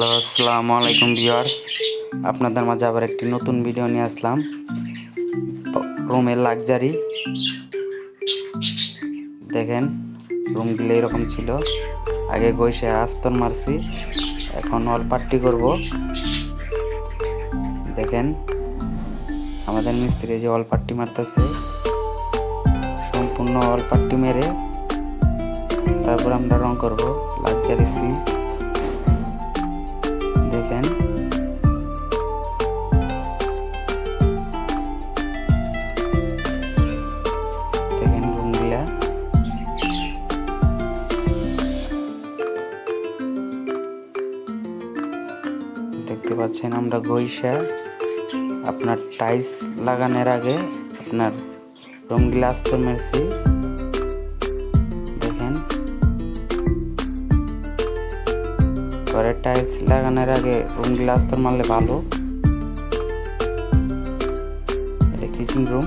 Hello আসসালামু আলাইকুম viewers. আপনাদের মাঝে আবার একটি নতুন ভিডিও নিয়ে আসলাম। রুমের লাক্সারি। দেখেন রুমগুলো এরকম ছিল। আগে গৈসে আস্তর মারছি। এখন অল পার্টি করব। দেখেন, আমাদের মিস্ত্রি যে অল পার্টি মারতেছে। সম্পূর্ণ অল পার্টি মেরে তারপর আমরা রং করব, লাক্সারি সিট পাচ্ছেন আমরা গইসা আপনার টাইলস লাগানোর আগে আপনার রুমগুলা আস্তর মেরছি। দেখেন। ঘরের টাইলস লাগানোর আগে রুম গ্লাস তো মারলে ভালো। এটা কিচেন রুম।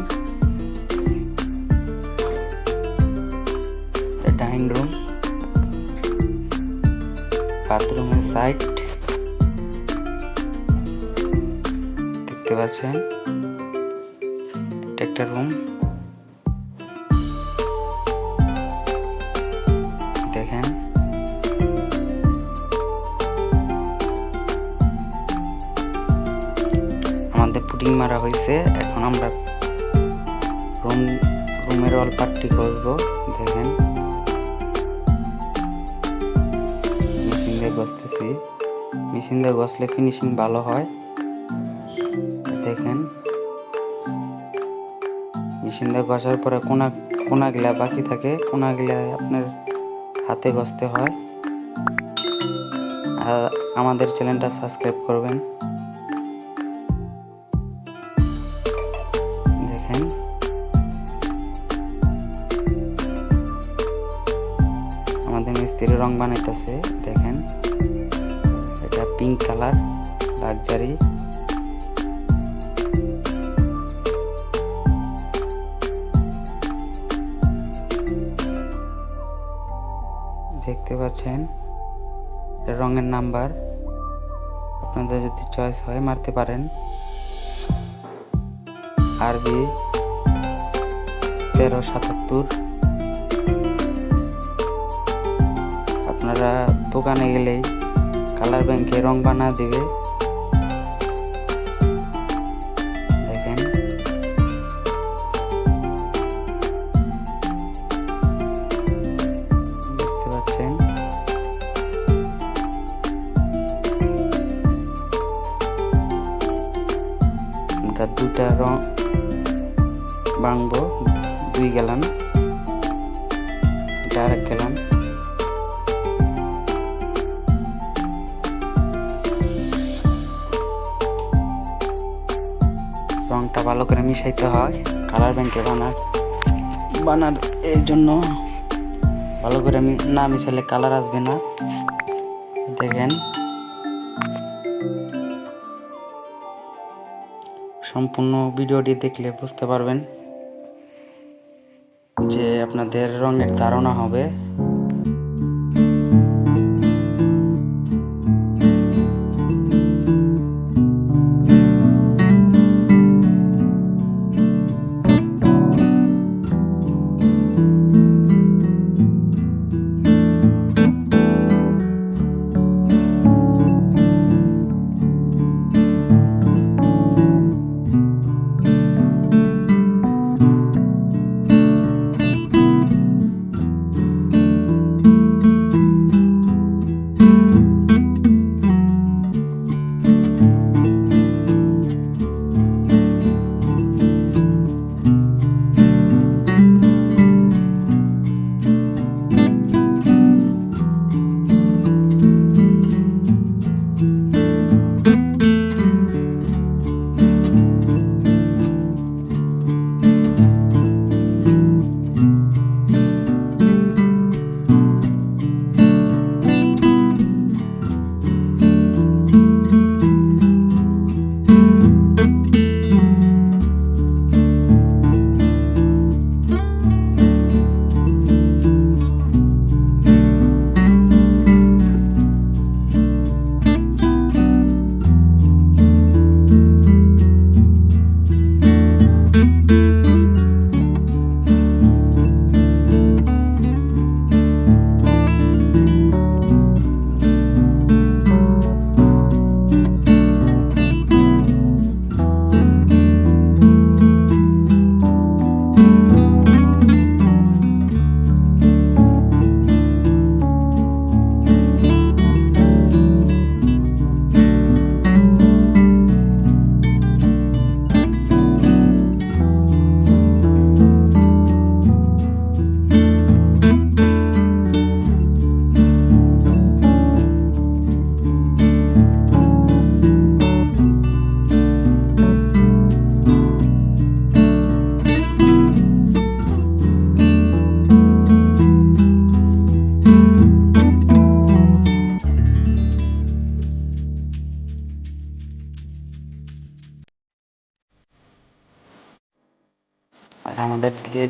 Dining room. বাথরুমের সাইড। পাচ্ছেন। এটা একটা রুম দেখেন। আমাদের পুটিং মারা হয়েছে। এখন আমরা রুম রুমের অল পার্টি কষবো। দেখেন। মেশিন দিয়ে ঘষতেছি মেশিন দিয়ে ঘষলে ফিনিশিং ভালো হয়। দিয়ে ঘষার পরে কোনা কোনাগুলা বাকি থাকে, কোনাগুলা আপনার হাতে ঘষতে হয়। আর আমাদের চ্যানেলটা সাবস্ক্রাইব করবেন। দেখেন। আমাদের মিস্ত্রি রং বানাইতেছে, দেখেন। এটা পিঙ্ক কালার লাক্সারি দেখতে পাচ্ছেন। রঙের নাম্বার। আপনাদের যদি চয়েস হয়, মারতে পারেন। আরবি তেরো সাতাত্তর। আপনারা দোকানে গেলেই কালার ব্যাংকে রং বানা দিবে। বাংবো দুই গেলাম এটা আরেক গেলাম রংটা ভালো করে মিশাইতে হয় কালার ব্যাংকে বানার। বানার এর জন্য ভালো করে না মিশালে কালার আসবে না। দেখেন। সম্পূর্ণ ভিডিওটি দেখলে বুঝতে পারবেন যে আপনাদের রঙের ধারণা হবে।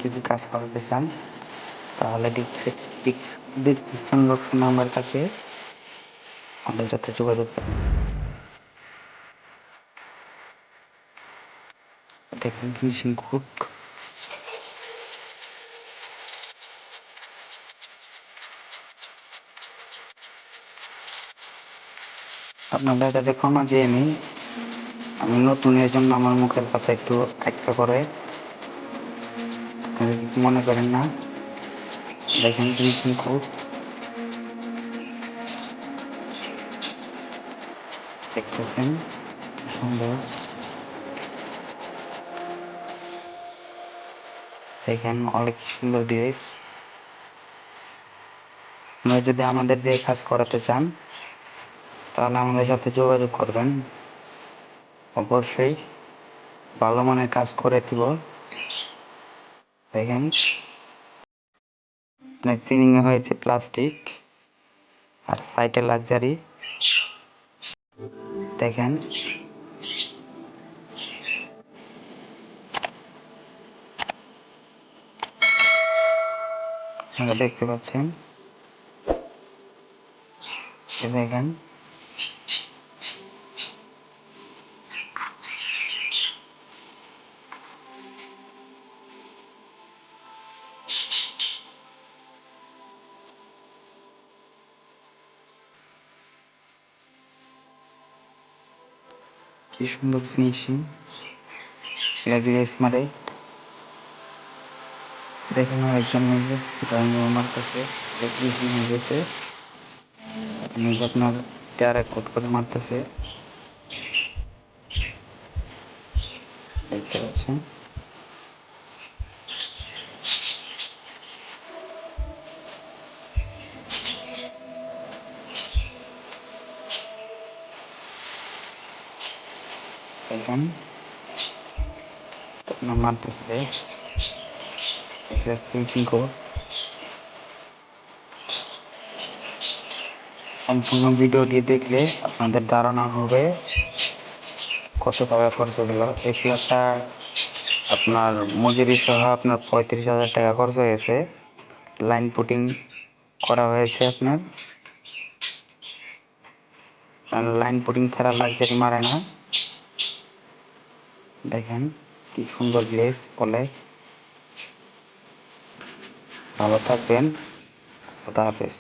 যদি কাজ করাতে চান, তাহলে ডিসক্রিপশন বক্স নাম্বার থাকে আমাদের সাথে যোগাযোগ করুন। ফিনিশিং কুক আপনাদের কাছে ক্ষমা দিয়ে নিই। আমি নতুন এর জন্য আমার মুখের কথা একটু একটা করে। আপনারা কিছু মনে করেন না। দেখেন ফিনিশিং কুক দেখতেছেন, সুন্দর। দেখেন, অনেক সুন্দর ড্রেস। আপনারা যদি আমাদের দিয়ে কাজ করাতে চান, তাহলে আমাদের সাথে যোগাযোগ করবেন। অবশ্যই ভালো মানের কাজ করে দিব। দেখেন সিলিং এ হয়েছে প্লাস্টিক আর সাইডে লাক্সারি। দেখেন। দেখতে পাচ্ছেন। দেখেন। সুন্দর ফিনিশিং গ্লেস মারে দেখেন একজন মিলে ড্রয়িং আমার কাছে ফিনিশিং হয়ে গেছে। আপনার টায়ারে কোট করে মারতেছে। দেখতে পাচ্ছেন? দেখুন মারতেছে। সম্পূর্ণ ভিডিওটি দেখলে আপনাদের ধারণা হবে কত টাকা খরচ হলো। এক লাখ টাকা আপনার মজুরি সহ আপনার পঁয়ত্রিশ হাজার টাকা খরচ হয়েছে। লাইন পুটিং করা হয়েছে আপনার। লাইন পুটিং ছাড়া লাক্সারি মারে না। দেখেন কি সুন্দর গ্লেস অনেক ভালো থাকবেন খুদা হাফেজ।